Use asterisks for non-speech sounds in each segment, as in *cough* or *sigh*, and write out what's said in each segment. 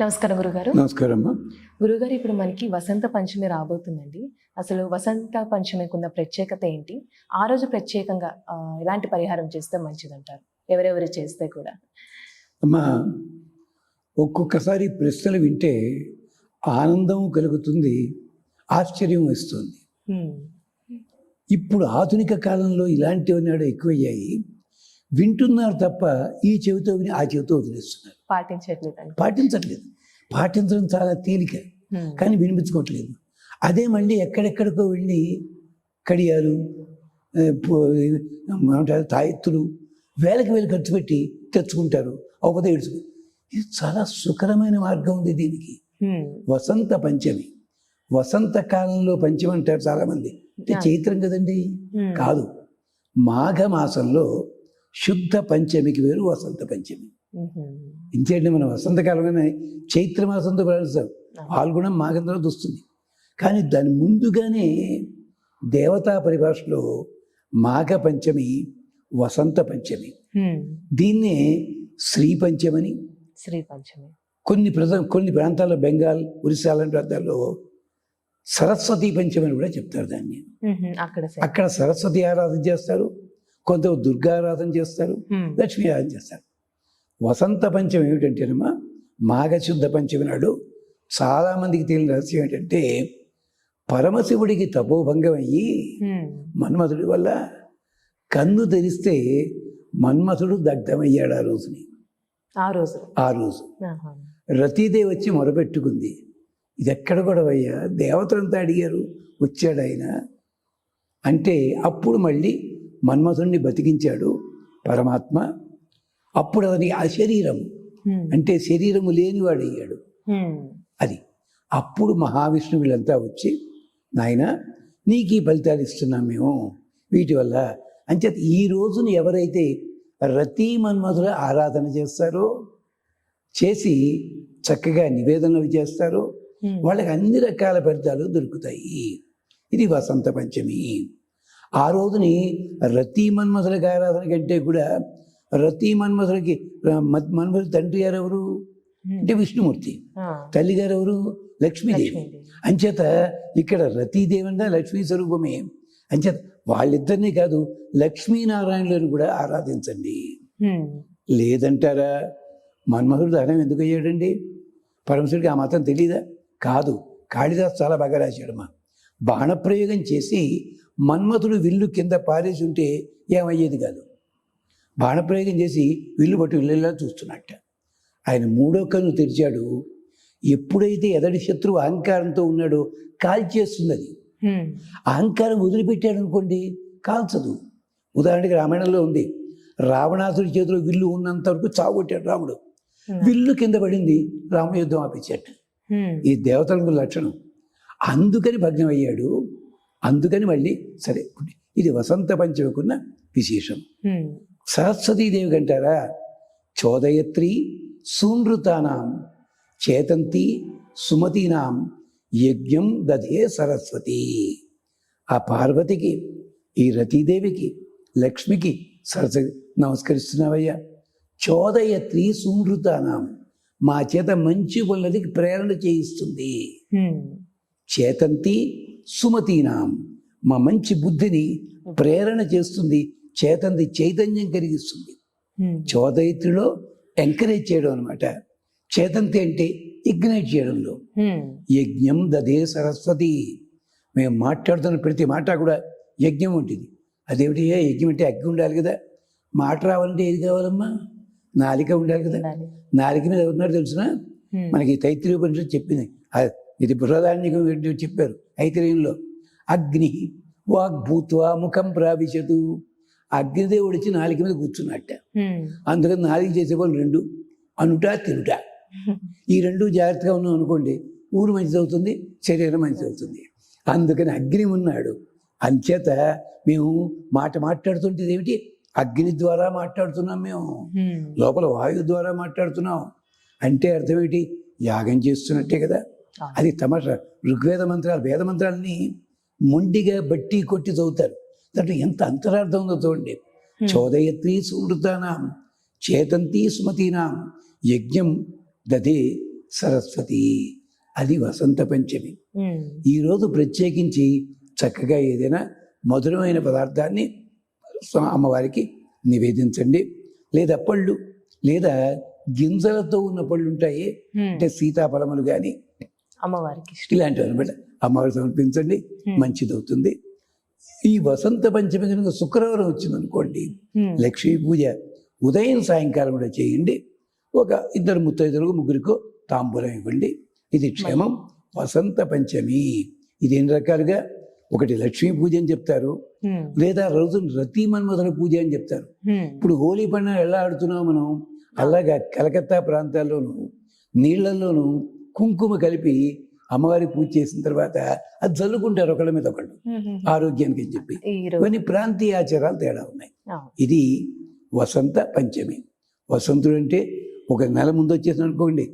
నమస్కారం గురుగారు. నమస్కారం అమ్మా గురుగారు ఇప్పుడు మనకి వసంత పంచమి రాబోతుందండి. అసలు వసంత పంచమికి ఉన్న ప్రత్యేకత ఏంటి? ఆ రోజు ప్రత్యేకంగా ఎలాంటి పరిహారం చేస్తే మంచిదంటారు? ఎవరెవరు చేస్తే కూడా? అమ్మా ఒక్కొక్కసారి ప్రశ్నలు వింటే ఆనందం కలుగుతుంది ఆశ్చర్యం వస్తుంది. ఇప్పుడు ఆధునిక కాలంలో ఇలాంటివన్నీ ఎక్కువయ్యాయి? వింటున్నారు తప్ప ఈ చెవితో విని ఆ చెవితో వదిలేస్తున్నారు. పాటించట్లేదండి. పాటించట్లేదు. పాటించడం చాలా తేలిక. కానీ వినిపించుకోవట్లేదు. అదే మళ్ళీ ఎక్కడెక్కడికో వెళ్ళి కడియాలు ఏమంటారు తాయెత్తులు వేలకు వేలు ఖర్చు పెట్టి తెచ్చుకుంటారు. అవపదే ఏడుచుకు ఇది చాలా సుకరమైన మార్గం ఉంది దీనికి. వసంత పంచమి. వసంత కాలంలో పంచమి అంటారు చాలామంది. అంటే. చైత్రం కదండి. కాదు. మాఘ మాసంలో శుద్ధ పంచమికి వేరు వసంత పంచమి. ఇంకేంటి మనం వసంతకాలంలోనే చైత్ర మాసంతో ప్రారంభిస్తాం పాల్గొనం మాఘం తర్వాత వస్తుంది. కానీ దాని ముందుగానే దేవతా పరిభాషలో మాఘ పంచమి వసంత పంచమి. దీన్నే శ్రీ పంచమని శ్రీ పంచమి. కొన్ని ప్రజ కొన్ని ప్రాంతాల్లో బెంగాల్ ఒరిస్సా లాంటి ప్రాంతాల్లో సరస్వతి పంచమని కూడా చెప్తారు దాన్ని. అక్కడ సరస్వతి ఆరాధన చేస్తారు. కొంత దుర్గా ఆరాధన చేస్తారు హ్మ్. లక్ష్మీ ఆరాధన చేస్తారు. వసంత పంచమి ఏమిటంటేనమ్మా మాఘశుద్ధ పంచమి నాడు చాలామందికి తెలియని రహస్యం ఏంటంటే పరమశివుడికి తపోభంగం అయ్యి. మన్మథుడి వల్ల కన్ను తెరిస్తే మన్మథుడు దగ్ధమయ్యాడు ఆ రోజుని. ఆ రోజు. ఆ రోజు. రతీదేవి వచ్చి మొరపెట్టుకుంది. ఇది ఎక్కడ గొడవయ్యా? దేవతలంతా అడిగారు వచ్చాడు ఆయన. అంటే అప్పుడు మళ్ళీ మన్మథుడిని బతికించాడు పరమాత్మ. అప్పుడు అతనికి అశరీరం. అంటే శరీరము లేనివాడు అయ్యాడు. అది. అప్పుడు మహావిష్ణువు వీళ్ళంతా వచ్చి నాయన నీకు ఈ ఫలితాలు ఇస్తున్నాం మేము. వీటి వల్ల అంచేత ఈ రోజున ఎవరైతే రతీ మన్మధుల ఆరాధన చేస్తారో చేసి చక్కగా నివేదనలు చేస్తారో. వాళ్ళకి అన్ని రకాల ఫలితాలు దొరుకుతాయి. ఇది వసంత పంచమి. ఆ రోజుని రతీ మన్మధులకి ఆరాధన కంటే కూడా రతీ మన్మధులకి మన్మధుల తండ్రి గారు ఎవరు. అంటే విష్ణుమూర్తి. తల్లి గారు ఎవరు లక్ష్మీదేవి. అంచేత ఇక్కడ రతీదేవి అంటే లక్ష్మీ స్వరూపమే. అంచేత వాళ్ళిద్దరినీ కాదు లక్ష్మీనారాయణులను కూడా ఆరాధించండి. లేదంటారా? మన్మధుడు దహనం ఎందుకు అయ్యాడండి? పరమశుడికి ఆ మాత్రం తెలియదా కాదు. కాళిదాస్ చాలా బాగా రాశాడమ్మా. బాణప్రయోగం చేసి మన్మథుడు విల్లు కింద పారేసి ఉంటే ఏమయ్యేది కాదు. బాణప్రయోగం చేసి విల్లు పట్టు విల్లులా చూస్తున్నట్ట. ఆయన మూడో కన్ను తెరిచాడు. ఎప్పుడైతే ఎదటి శత్రువు అహంకారంతో ఉన్నాడో కాల్చేస్తుంది అది. అహంకారం వదిలిపెట్టాడు అనుకోండి కాల్చదు. ఉదాహరణకి రామాయణంలో ఉంది. రావణాసుడి చేతిలో విల్లు ఉన్నంత వరకు చావొట్టాడు రాముడు. విల్లు కింద పడింది రాముడు యుద్ధం ఆపించాడు. ఈ దేవతలకు లక్షణం. అందుకని భగ్నం అయ్యాడు అందుకని మళ్ళీ సరే ఇది వసంత పంచమికున్న విశేషం. సరస్వతీదేవి అంటారా చోదయత్రి సూనృతానాం చేతంతి సుమతీనాం యజ్ఞం దధే సరస్వతి. ఆ పార్వతికి ఈ రతీదేవికి లక్ష్మికి సరస్వతి నమస్కరిస్తున్నావయ్యా. చోదయత్రి సూనృతానాం మా చేత మంచి పనులకి ప్రేరణ చేయిస్తుంది. చేతంతి సుమతీనాం. మా మంచి బుద్ధిని ప్రేరణ చేస్తుంది చేతంతి చైతన్యం కలిగిస్తుంది. చోదయిత్రిలో ఎంకరేజ్ చేయడం అనమాట చేతంతి అంటే ఇగ్నైట్ చేయడంలో. యజ్ఞం దదే సరస్వతి. మేము మాట్లాడుతున్న ప్రతి మాట కూడా యజ్ఞం ఉంటుంది అదేమిటి? యజ్ఞం అంటే అగ్గి ఉండాలి కదా. మాట రావాలంటే ఏది కావాలమ్మా? నాలిక ఉండాలి కదా. నాలిక మీద ఎవరున్నారు తెలుసిన. మనకి తైత్రీయ ఉపనిషత్తు చెప్పింది. ఇది బృహదారణ్యకం ఏంటో చెప్పారు ఐతిరేయంలో అగ్ని వాగ్భూత్వా ముఖం ప్రావిశతు. అగ్నిదేవుడు వచ్చి నాలుక మీద కూర్చున్నట్ట. అందుకని నాలుగు చేసే వాళ్ళు రెండు. అనుట తినుట. ఈ రెండు జాగ్రత్తగా ఉన్నాం అనుకోండి ఊరు మంచిది అవుతుంది శరీరం మంచిది అవుతుంది. అందుకని అగ్ని ఉన్నాడు. అంచేత మేము మాట మాట్లాడుతుంటే ఏమిటి? అగ్ని ద్వారా మాట్లాడుతున్నాం మేము. లోపల వాయువు ద్వారా మాట్లాడుతున్నాం. అంటే అర్థం ఏంటి యాగం చేస్తున్నట్టే కదా. అది తమ ఋగ్వేద మంత్రాలు వేద మంత్రాలని మొండిగా బట్టి కొట్టి చదువుతారు. దాంట్లో ఎంత అంతరార్థం ఉందో చూడండి. చోదయత్రి సుమృతానాం చేతంతి సుమతీనాం యజ్ఞం దధే సరస్వతి అది వసంత పంచమి. ఈరోజు ప్రత్యేకించి చక్కగా ఏదైనా మధురమైన పదార్థాన్ని అమ్మవారికి నివేదించండి. లేదా పళ్ళు లేదా గింజలతో ఉన్న పళ్ళు ఉంటాయి. అంటే సీతాఫలములు కానీ అమ్మవారికి ఇష్టం. ఇలాంటివి అనమాట అమ్మవారికి సమర్పించండి Hmm. మంచిదవుతుంది. ఈ వసంత పంచమి కనుక శుక్రవారం వచ్చిందనుకోండి లక్ష్మీ పూజ ఉదయం సాయంకాలం కూడా చేయండి. ఒక ఇద్దరు ముత్తైదులకు ముగ్గురికో తాంబూలం ఇవ్వండి. ఇది క్షేమం. వసంత పంచమి. ఇది ఎన్ని రకాలుగా? ఒకటి లక్ష్మీ పూజ అని చెప్తారు. లేదా రోజున రతి మన్మధుల పూజ అని చెప్తారు. ఇప్పుడు హోలీ పండుగ ఎలా ఆడుతున్నాం మనం? అలాగా కలకత్తా ప్రాంతాల్లోనూ నీళ్ళలోనూ కుంకుమ కలిపి అమ్మవారి పూజ చేసిన తర్వాత అది చల్లుకుంటారు ఒకళ్ళ మీద ఒకళ్ళు. ఆరోగ్యానికి అని చెప్పి. కొన్ని ప్రాంతీయ ఆచారాలు తేడా ఉన్నాయి. ఇది వసంత పంచమి. వసంతుడు అంటే ఒక నెల ముందు వచ్చేసిన అనుకోండి.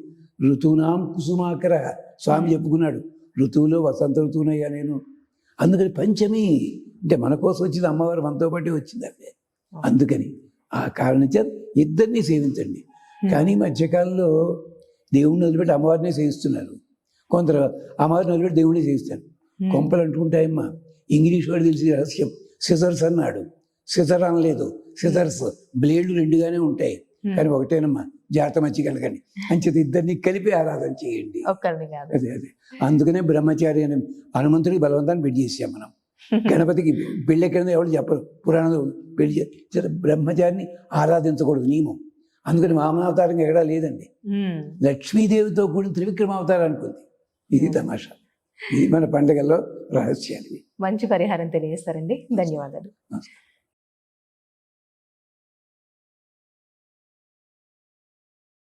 ఋతువునాం కుసుమాకర స్వామి చెప్పుకున్నాడు. ఋతువులో వసంత ఋతువునయ్యా నేను. అందుకని పంచమి అంటే మన కోసం వచ్చింది అమ్మవారు మనతో పాటే వచ్చింది అదే అందుకని ఆ కారణం చేత ఇద్దరిని సేవించండి. కానీ మధ్యకాలంలో దేవుణ్ణి వదిలిపెట్టి అమ్మవారినే సేవిస్తున్నారు కొందరు అమ్మవారిని వదిలిపెట్టి సేవిస్తారు ఉమ్, కొంపలు అంటుకుంటాయమ్మా ఇంగ్లీష్ వాడు తెలిసి రహస్యం. సిజర్స్ అన్నాడు. సిజర్ అనలేదు. సిజర్స్ బ్లేడ్లు రెండుగానే ఉంటాయి. కానీ ఒకటేనమ్మా జాగ్రత్త మంచి కలగండి అంచేది ఇద్దరిని కలిపి ఆరాధన చేయండి. అదే అదే. అందుకనే బ్రహ్మచారి అని హనుమంతుడికి బలవంతాన్ని పెళ్ళి చేసాం మనం. *laughs* గణపతికి పెళ్ళి ఎక్కడ ఎవరు చెప్పరు. పురాణంలో పెళ్ళి బ్రహ్మచారిని ఆరాధించకూడదు నియమం. అందుకని వామనావతారం ఎక్కడా లేదండి. లక్ష్మీదేవితో కూడిన త్రివిక్రమ అవతారం అనుకుంది. ఇది తమాషా. ఇది మన పండగల్లో రహస్యాలు మంచి పరిహారం తెలియజేస్తారండి. ధన్యవాదాలు.